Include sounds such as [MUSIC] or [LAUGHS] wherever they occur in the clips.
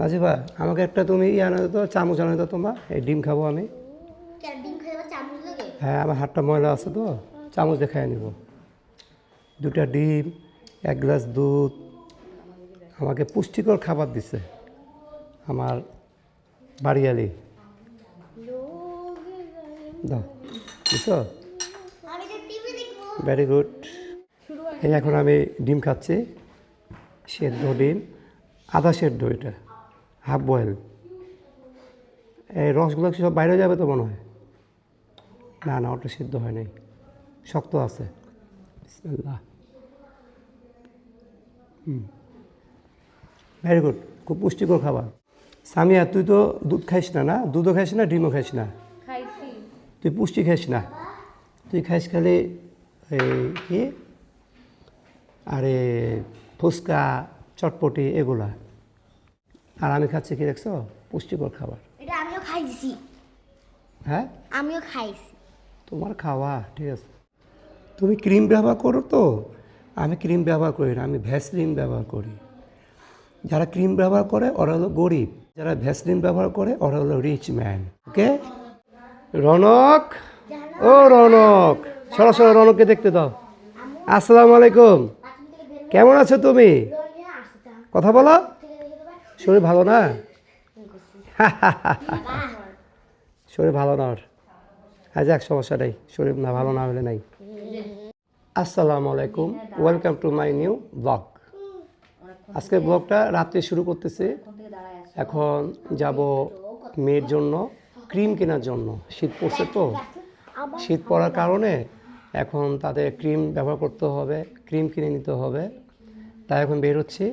নাজিবা আমাকে একটা তুমি ইয়ে আনো তো চামচ আনো তো তোমার। এই ডিম খাব আমি। হ্যাঁ আমার হাতটা ময়লা আছে তো চামচ দেখায় নিব। দুটা ডিম এক গ্লাস দুধ। আমাকে পুষ্টিকর খাবার দিছে আমার বাড়িয়ালি। বুঝছ ভেরি গুড এই এখন আমি ডিম খাচ্ছি সেদ্ধ ডিম আধা সেদ্ধ এটা। Half boil. এই রসগুলো কি সব বাইরে যাবে তো মনে হয়? না না ওটা সিদ্ধ হয় নাই। শক্ত আছে। বিসমিল্লাহ। হুম। ভেরি গুড খুব পুষ্টিকর খাবার। সামিয়া তুই তো দুধ খাইস না না? দুধও খাইস না ডিমও খাইস না? তুই পুষ্টি খাইস না? তুই খাইস খালি এই কি? আরে ফুচকা চটপটি এগুলা। আর আমি খাচ্ছি কি দেখছ? পুষ্টিকর খাবার। এটা আমিও খাইছি। হ্যাঁ? আমিও খাইছি। তোমার খাওয়া ঠিক আছে। তুমি ক্রিম ব্যবহার করো তো। আমি ক্রিম ব্যবহার করি না আমি ভ্যাসলিন ব্যবহার করি। যারা ক্রিম ব্যবহার করে ওরা হলো গরিব। যারা ভ্যাসলিন ব্যবহার করে ওরা হলো রিচ ম্যান ওকে রনক? ও রনক। সরাসরি রনককে দেখতে দাও। আসসালামু আলাইকুম। কেমন আছো তুমি? কথা বলো। শরীর ভালো না? [LAUGHS] শরীর ভালো না ওর? আজ এক সমস্যা নেই শরীর না ভালো না হলে নাই। আসসালামু আলাইকুম welcome to my new blog আজকে ব্লগটা রাত্রে শুরু করতেছে। এখন যাব মেয়ের জন্য ক্রিম কেনার জন্য। শীত পড়ছে তো। শীত পড়ার কারণে এখন তাদের ক্রিম ব্যবহার করতে হবে ক্রিম কিনে নিতে হবে। তাই এখন বের হচ্ছি।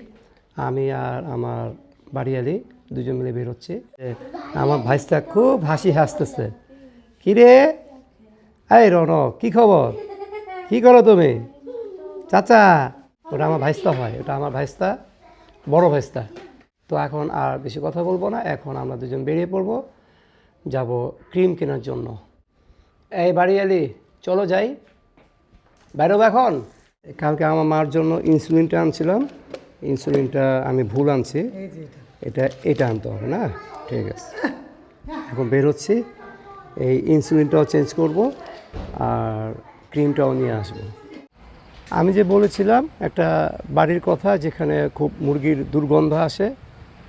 আমি আর আমার বাড়িয়ালি দুজন মিলে বের হচ্ছি। এ, আমার ভাইসটা খুব হাসি হাসতেছে। কিরে? এই রনক কি খবর? কি করো তুমি? চাচা ওটা আমার ভাইস্তা হয় ওটা আমার ভাইস্তা বড় ভাইস্তা তো এখন আর বেশি কথা বলব না এখন আমরা দুজন বেরিয়ে পড়ব যাব ক্রিম কেনার জন্য। এই বাড়ি বাড়িয়ালি চলো যাই। বেরোবো এখন? কালকে আমার মার জন্য ইনসুলিনটা আনছিলাম। ইনসুলিনটা আমি ভুল আনছি। এটা। এটা আনতে হবে না? ঠিক আছে। এখন বেরোচ্ছি এই ইনসুলিনটাও চেঞ্জ করব আর ক্রিমটাও নিয়ে আসব। আমি যে বলেছিলাম একটা বাড়ির কথা যেখানে খুব মুরগির দুর্গন্ধ আসে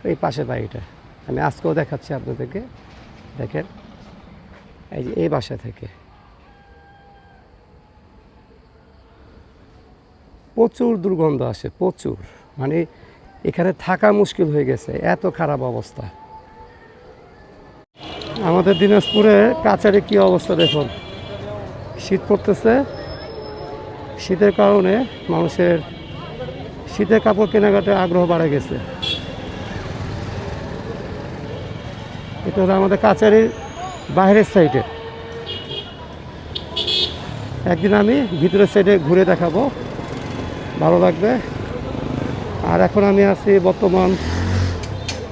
এই পাশে বাড়িটা। আমি আজকেও দেখাচ্ছি আপনাদেরকে। দেখেন এই যে এই বাসা থেকে। প্রচুর দুর্গন্ধ আসে প্রচুর। মানে এখানে থাকা মুশকিল হয়ে গেছে, এত খারাপ অবস্থা। আমাদের দিনাজপুরে কাছারি কি অবস্থা দেখুন? শীত পড়তেছে, শীতের কারণে মানুষের শীতের কাপড় কেনাকাটার আগ্রহ বাড়ে গেছে। এটা হলো আমাদের কাছারির বাইরের সাইডে। একদিন আমি ভিতরের সাইডে ঘুরে দেখাবো, ভালো লাগবে। আর এখন আমি আছি বর্তমান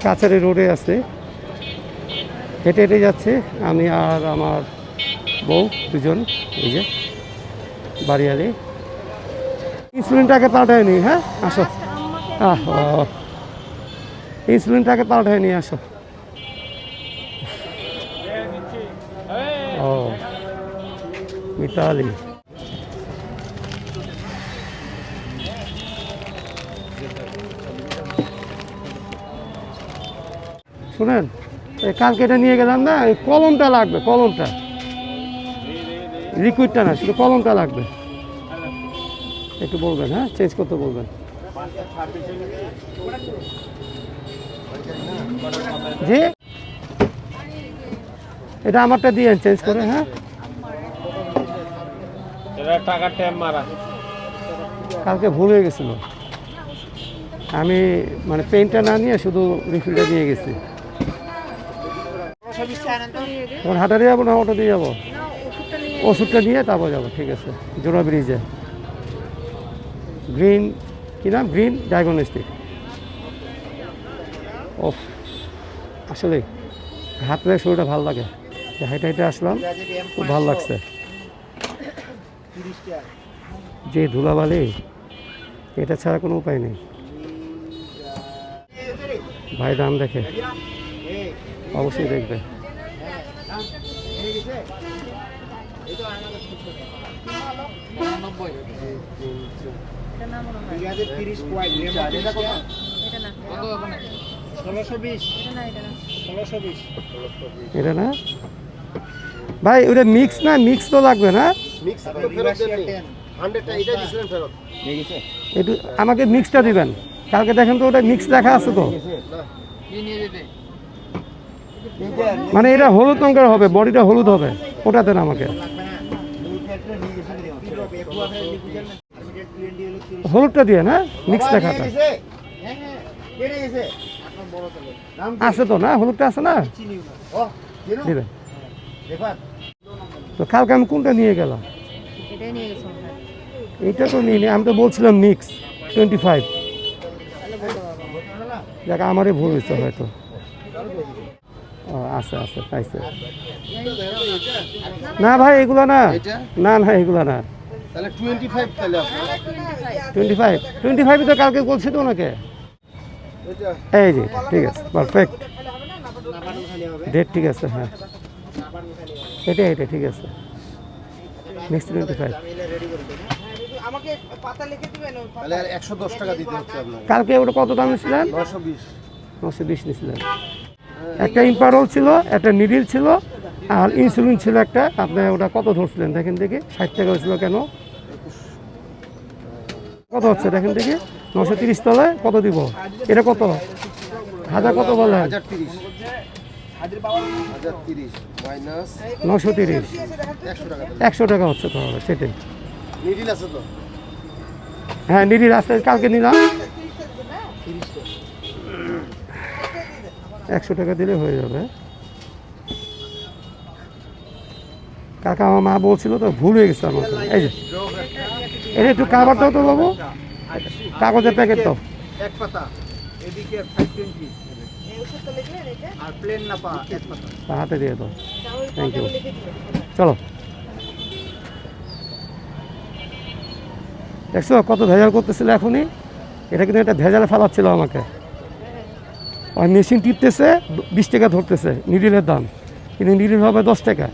কাছারি রোডে আছি। হেঁটে হেঁটে যাচ্ছি। আমি আর আমার বউ দুজন, এই যে বাড়িয়ালি। ইনসুলিনটাকে পাল্টায় নি হ্যাঁ? আসো। আহ ইনসুলিনটাকে পাল্টায় নিয়ে আসো। ও। মিতালি। শুনেন? এই কালকে এটা নিয়ে গেলাম না এই কলমটা লাগবে কলমটা। লিকুইডটা না শুধু কলমটা লাগবে। একটু বলবেন হ্যাঁ? চেঞ্জ করতে বলবেন। জি? এটা আমারটা দিয়ে চেঞ্জ করে হ্যাঁ? টাকা ট্যাম মারা। কালকে ভুল হয়ে গেছিল। আমি মানে পেনটা না নিয়ে শুধু রিফিলটা নিয়ে গেছি। তখন হাঁটা দিয়ে যাব না অটো দিয়ে যাব? ওষুধটা নিয়ে তারপর যাব, ঠিক আছে। জোড়া ব্রিজে। গ্রিন, কি নাম? Green diagnostic. ও আসলে হাত পেয়ে শরীরটা ভালো লাগে। হাইটে হাইটে আসলাম, খুব ভালো লাগছে। যে ধুলাবালি, এটা ছাড়া কোনো উপায় নেই। ভাই দাম দেখে। অবশ্যই দেখবে। এটা না? ভাই ওটা মিক্স না? মিক্স তো লাগবে না? একটু আমাকে মিক্সটা দিবেন। কালকে দেখেন তো ওটা মিক্স দেখা আছে তো। মানে এটা হলুদ রঙের হবে বডিটা হলুদ হবে ওটা দেন আমাকে। হলুদটা দিয়ে না? মিক্স দেখাটা। আছে তো না? হলুদটা আছে না? দিবেন তো কালকে আমি কোনটা নিয়ে গেলাম? এটাই নিয়ে গেছো এইটা তো নিয়ে আমি তো বলছিলাম মিক্স টোয়েন্টি ফাইভ দেখ আমারই ভুল হয়েছে হয়তো। ও আছে আছে পাইছে। না ভাই এগুলো না। না না এগুলো না। টোয়েন্টি ফাইভ টোয়েন্টি ফাইভ তো কালকে বলছি তো ওনাকে। এই যে ঠিক আছে পারফেক্ট ডেট ঠিক আছে হ্যাঁ। এটা এটা ঠিক আছে। নেক্সট টোয়েন্টি ফাইভ কালকে ওটা কত দাম ছিলেন? নশো বিশ। নশো বিশ নিয়েছিলেন একটা ইম্পারল ছিল একটা নিডিল ছিল আর ইনসুলিন ছিল একটা। আপনি ওটা কত ধরছিলেন? দেখেন দেখি ষাট টাকা হয়েছিল কেন? কত হচ্ছে? দেখেন দেখি নশো তিরিশ তলায় কত দিব? এটা কত? হাজার কত মাইনাস নশো তিরিশ। একশো টাকা। তাহলে হচ্ছে তো হবে সেটাই হ্যাঁ নিডিল আসতে কালকে নিলাম। একশো টাকা দিলে হয়ে যাবে। কাকা আমার মা বলছিল তো ভুল হয়ে গেছে আমার এই যে এটা একটু কাবার দাও তো বাবু। কাগজের প্যাকেট তো। এক পাতা। এদিকে আর প্লেন না পা এক পাতা। হাতে দিয়ে দাও। থ্যাংক ইউ চলো। দেখছ কত ভেজাল করতেছিল এখনই। এটা কিন্তু একটা ভেজালে ফেলাচ্ছিল আমাকে। ওই মেশিন টিপতেছে বিশ টাকা ধরতেছে নিডিলের দাম। কিন্তু নিডিল হবে দশ টাকা।